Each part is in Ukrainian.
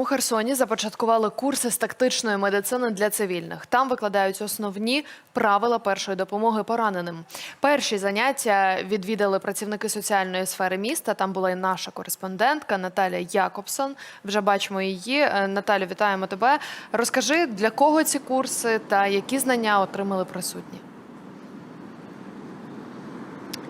У Херсоні започаткували курси з тактичної медицини для цивільних. Там викладають основні правила першої допомоги пораненим. Перші заняття відвідали працівники соціальної сфери міста. Там була і наша кореспондентка Наталя Якобсон. Вже бачимо її. Е, Наталю, вітаємо тебе. Розкажи, для кого ці курси та які знання отримали присутні.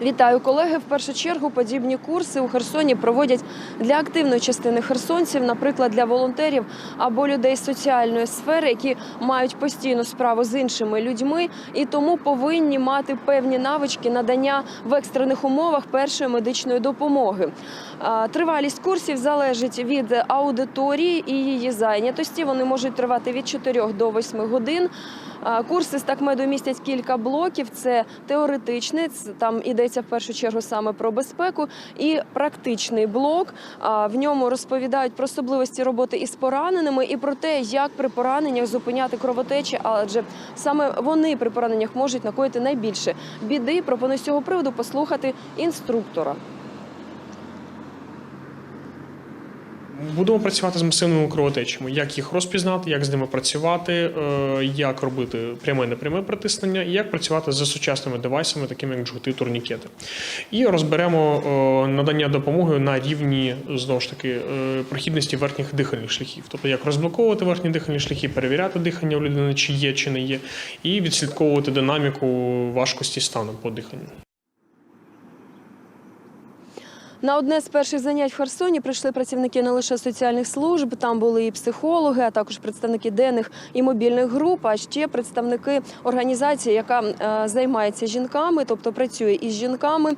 Вітаю колеги. В першу чергу подібні курси у Херсоні проводять для активної частини херсонців, наприклад, для волонтерів або людей з соціальної сфери, які мають постійну справу з іншими людьми і тому повинні мати певні навички надання в екстрених умовах першої медичної допомоги. Тривалість курсів залежить від аудиторії і її зайнятості. Вони можуть тривати від 4 до 8 годин. Курси з такмеду містять кілька блоків. Це теоретичний, там йдеться в першу чергу саме про безпеку, і практичний блок. В ньому розповідають про особливості роботи із пораненими і про те, як при пораненнях зупиняти кровотечі, адже саме вони при пораненнях можуть накоїти найбільше біди. Пропоную з цього приводу послухати інструктора. Будемо працювати з масивними кровотечами, як їх розпізнати, як з ними працювати, е, як робити пряме непряме притиснення, і як працювати з сучасними девайсами, такими як жгути, турнікети. І розберемо е, надання допомоги на рівні знову ж таки е, прохідності верхніх дихальних шляхів, тобто як розблоковувати верхні дихальні шляхи, перевіряти дихання у людини, чи є, чи не є, і відслідковувати динаміку важкості стану по диханню. На одне з перших занять в Херсоні прийшли працівники не лише соціальних служб, там були і психологи, а також представники денних і мобільних груп, а ще представники організації, яка е, займається жінками, тобто працює із жінками.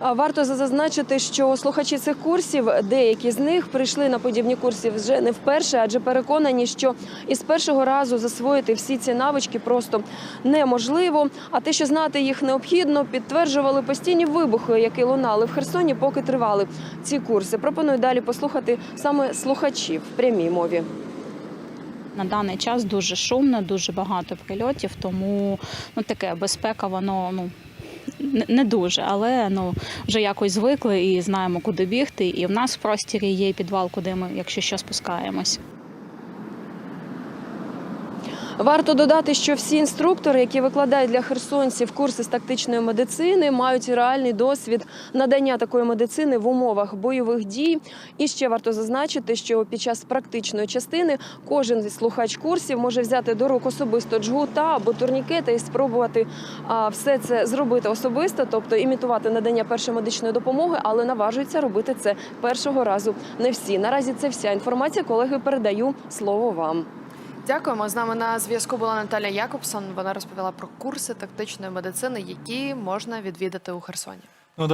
Варто зазначити, що слухачі цих курсів, деякі з них прийшли на подібні курси вже не вперше, адже переконані, що із першого разу засвоїти всі ці навички просто неможливо. А те, що знати їх необхідно, підтверджували постійні вибухи, які лунали в Херсоні, поки тривали ці курси. Пропоную далі послухати саме слухачів в прямій мові. На даний час дуже шумно, дуже багато прильотів, тому ну таке безпека, воно ну. Не дуже, але ну вже якось звикли і знаємо, куди бігти. І в нас в простірі є підвал, куди ми, якщо що, спускаємось. Варто додати, що всі інструктори, які викладають для херсонців курси з тактичної медицини, мають реальний досвід надання такої медицини в умовах бойових дій. І ще варто зазначити, що під час практичної частини кожен слухач курсів може взяти до рук особисто джгута або турнікети і спробувати все це зробити особисто, тобто імітувати надання першої медичної допомоги, але наважуються робити це першого разу. Не всі наразі це вся інформація. Колеги, передаю слово вам. Дякуємо. З нами на зв'язку була Наталя Якобсон. Вона розповіла про курси тактичної медицини, які можна відвідати у Херсоні. Ну,